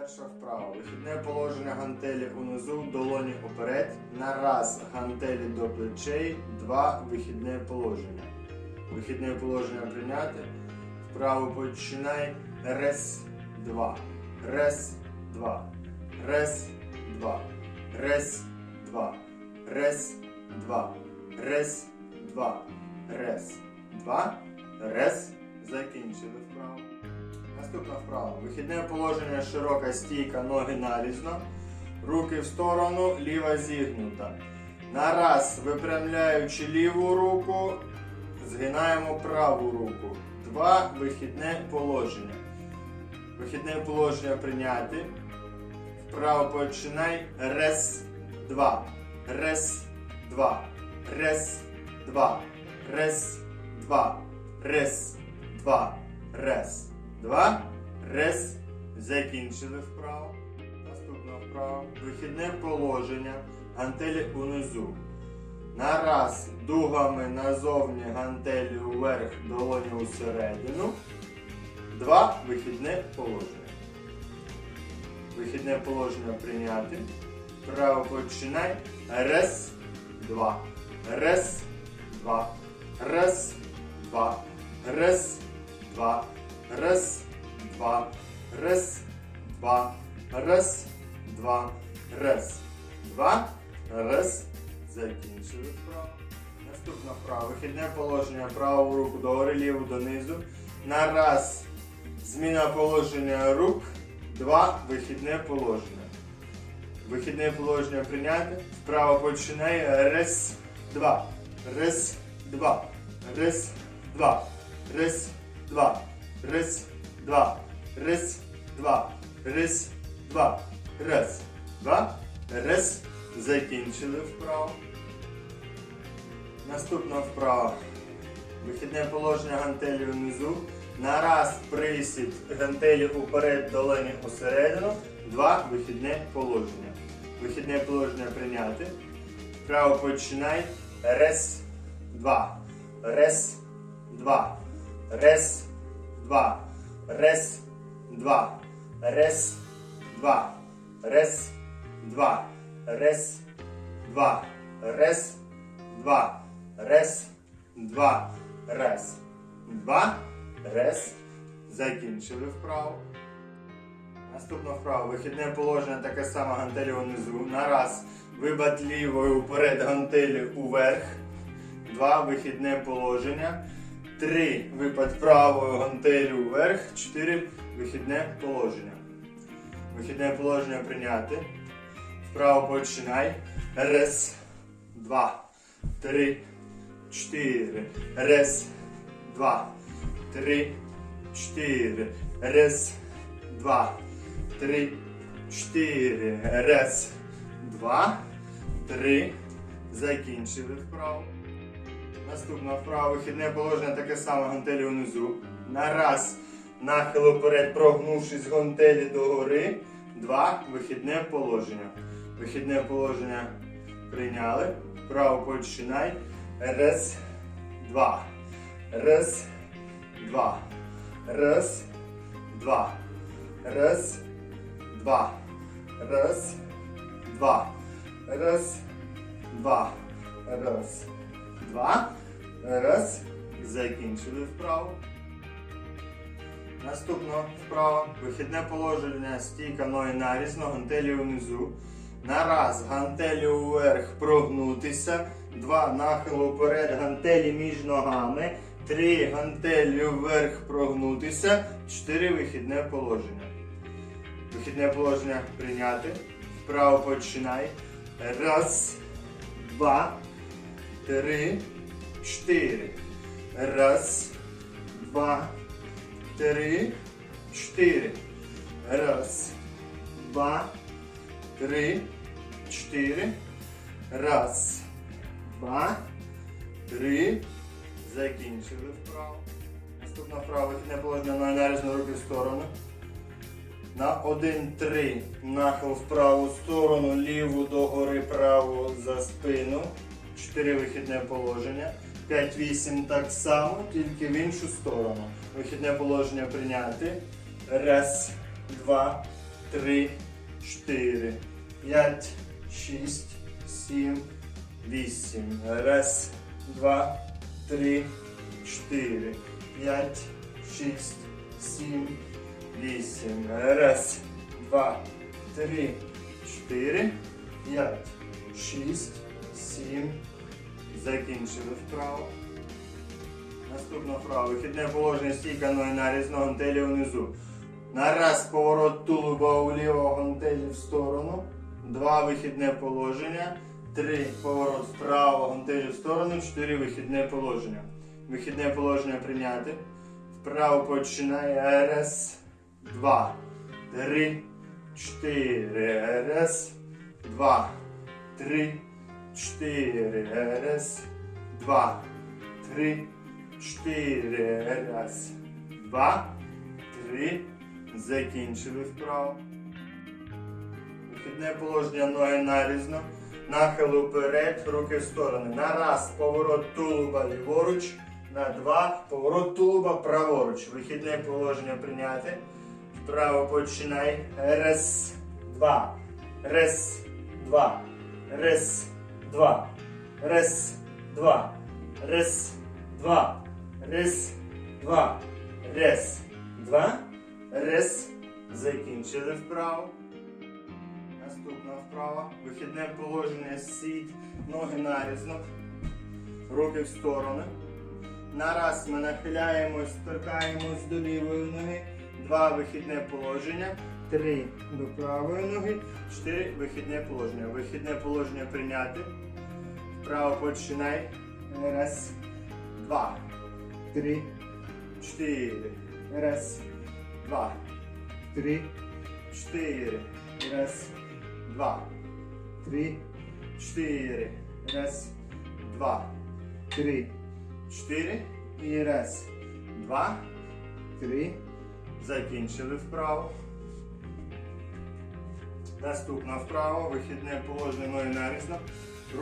Перша вправа. Вихідне положення гантелі унизу, долоні уперед. На раз гантелі до плечей. Два. Вихідне положення. Вихідне положення прийняти. Вправо починай. Рес, два. Рес, два. Рес, два. Рес, два. Рес, два. Рес, два. Рес, два. Рес. Закінчили. Наступна вправа. Вихідне положення широка стійка, ноги нарізно. Руки в сторону, ліва зігнута. На раз, випрямляючи ліву руку, згинаємо праву руку. Два. Вихідне положення. Вихідне положення прийняти. Вправо починай. Рес, два. Рес, два. Рес, два. Рес, два. Рес, два. Рес. Два. Рес. Закінчили вправо. Наступна вправа. Вихідне положення. Гантелі унизу. На раз дугами назовні гантелі вверх, долоні усередину. Два. Вихідне положення. Вихідне положення прийняти. Право починай. Рес. Два. Рес. Два. Рес. Два. Рес. Два. Раз, два, раз, два, раз, два, раз, два, раз. Закінчили вправо. Наступна вправа. Вихідне положення. Праву руку догори, ліву донизу. На раз. Зміна положення рук. Два. Вихідне положення. Вихідне положення прийняти. Вправо починай. Раз, два. Раз, два. Раз, два. Раз, два. Раз, два. Раз, два. Раз, два. Раз, два. Раз. Закінчили вправо. Наступна вправа. Вихідне положення гантелі внизу. На раз присід гантелі уперед, долоні усередину. Два. Вихідне положення. Вихідне положення прийняти. Вправо починай. Рес, два. Рес, два. Рес, два. Рес, два. Рес, два. Рес, два. Рес, два. Рес, два. Рес, два. Рес, два. Рес. Закінчили вправо. Наступна вправа. Вихідне положення таке саме гантелі внизу. На раз. Вибат лівою вперед гантелі уверх. Два. Вихідне положення. Три. Випад правою гантелі вверх. Чотири. Вихідне положення. Вихідне положення прийняти. Вправо починай. Раз. Два. Три. Чотири. Раз. Два. Три. Чотири. Раз. Два. Три. Чотири. Раз. Два. Три. Закінчили вправо. Наступна вправа. Вихідне положення таке саме гантелі внизу. На раз. Нахил вперед, прогнувшись гантелі догори. Два. Вихідне положення. Вихідне положення прийняли. Вправо починай. Раз. Два. Раз. Два. Раз. Два. Раз. Два. Раз. Два. Раз. Два. Раз. Два. Раз. Закінчили вправо. Наступна вправа. Вихідне положення стійка ноги нарізно, гантелі внизу. На раз гантелі вверх прогнутися. Два нахил вперед, гантелі між ногами. Три гантелі вверх прогнутися. Чотири вихідне положення. Вихідне положення прийняти. Вправо починай. Раз, два, три, чотири. Раз, два, три, чотири. Раз, два, три, чотири. Раз, два, три. Закінчили вправо. Наступна вправа вихідне положення на нарізну руки в сторону. На 1-3 нахил в праву сторону, ліву догори, праву за спину. 4 вихідне положення. 5-8 так само, тільки в іншу сторону. Вихідне положення прийняти. Раз, два, три, чотири, п'ять, шість, сім, вісім. Раз, два, три, чотири, п'ять, шість, сім, вісім. Раз, два, три, чотири, п'ять, шість, сім. Закінчили вправо. Наступна вправа. Вихідне положення стійка ноги нарізно гантелі внизу. На раз поворот тулуба у лівого гантелі в сторону. Два вихідне положення. Три поворот вправо гантелі в сторону. Чотири вихідне положення. Вихідне положення прийняти. Вправо починає. Раз, два, три, чотири. Раз, два, три, чотири. Раз, два, три, чотири. Раз, два, три. Закінчили вправо. Вихідне положення ноги нарізно. Нахил уперед, руки в сторони. На раз поворот тулуба ліворуч. На два поворот тулуба праворуч. Вихідне положення прийняти. Вправо починай. Раз, два. Раз, два. Раз, два. Раз, два. Раз, два. Раз, два. Раз, два. Раз. Закінчили вправо. Наступна вправа. Вихідне положення сіть, ноги нарізно, руки в сторони. На раз ми нахиляємось, торкаємось до лівої ноги. Два вихідне положення. Три до правої ноги. Чотири вихідне положення. Вихідне положення прийняти. Вправо починай. Раз, два, три, чотири. Раз, два, три, чотири. Раз, два, три, чотири. Раз, два, три, чотири. І раз, два, три. Закінчили вправо. Наступна вправа. Вихідне положення ноги нарізно.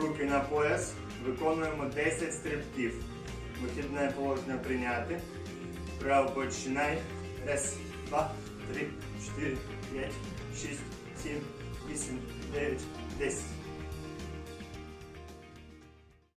Руки на пояс. Виконуємо 10 стрибків. Вихідне положення прийняти. Право починай. Раз, два, три, чотири, п'ять, шість, сім, вісім, дев'ять, десять.